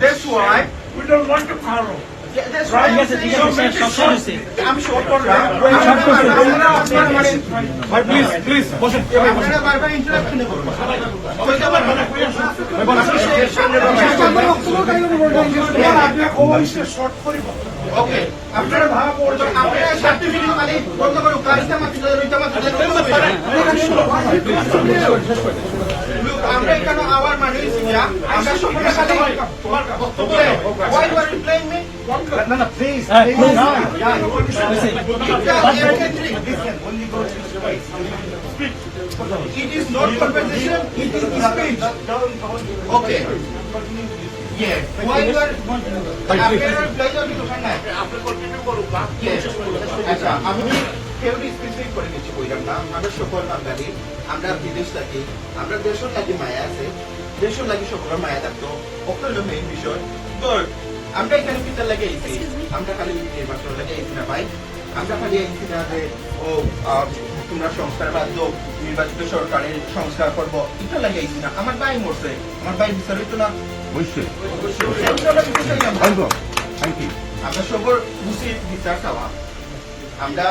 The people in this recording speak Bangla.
that's why. We don't want to quarrel. Please please বসেন আমরা এখানে আওয়ার মানে আমরা সকলে খালি তোমার বক্তব্য why you are replying me No, no, please. It is not conversation, it is speech. Okay. আমরা বিদেশ থাকি আমরা দেশের মায়া আছে মায়া থাকতো মেইন বিষয় আমরা এখানে পিতার লাগে আমরা খালি নির্বাচন লাগে না ভাই আমরা খালি না যে ও তোমরা সংস্কার বাধ্য নির্বাচিত সরকারের সংস্কার করব এটা লাগে না আমার ভাই মরছে আমার ভাই বিচার হইতো না অবশ্যই। থ্যাংক ইউ আমরা সবর উচিত বিচার চাওয়া আমরা